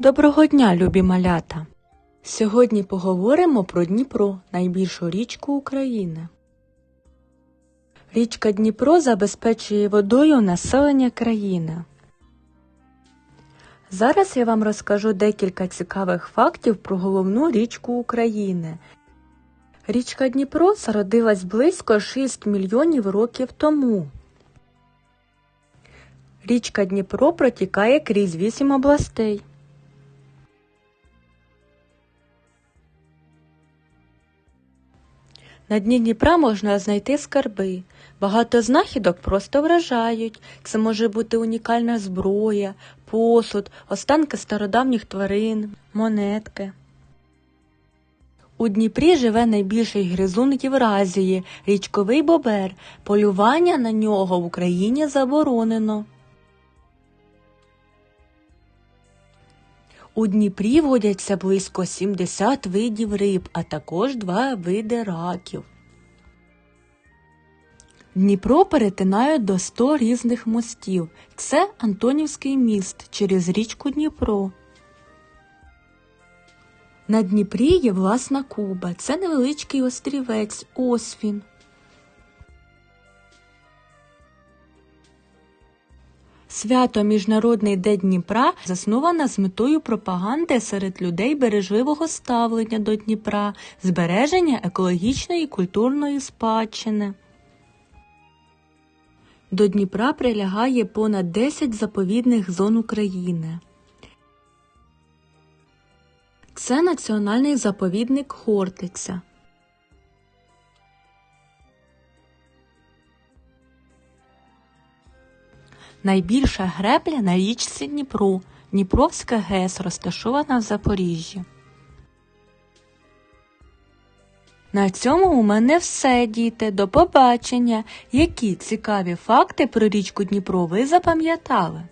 Доброго дня, любі малята! Сьогодні поговоримо про Дніпро, найбільшу річку України. Річка Дніпро забезпечує водою населення країни. Зараз я вам розкажу декілька цікавих фактів про головну річку України. Річка Дніпро зародилась близько 6 мільйонів років тому. Річка Дніпро протікає крізь 8 областей. На дні Дніпра можна знайти скарби. Багато знахідок просто вражають. Це може бути унікальна зброя, посуд, останки стародавніх тварин, монетки. У Дніпрі живе найбільший гризун Євразії – річковий бобер. Полювання на нього в Україні заборонено. У Дніпрі водяться близько 70 видів риб, а також два види раків. Дніпро перетинають до 100 різних мостів. Це Антонівський міст через річку Дніпро. На Дніпрі є власна Куба. Це невеличкий острівець Освін. Свято Міжнародний день Дніпра засновано з метою пропаганди серед людей бережливого ставлення до Дніпра, збереження екологічної і культурної спадщини. До Дніпра прилягає понад 10 заповідних зон України. Це національний заповідник Хортиця. Найбільша гребля на річці Дніпро. Дніпровська ГЕС розташована в Запоріжжі. На цьому у мене все, діти. До побачення. Які цікаві факти про річку Дніпро ви запам'ятали?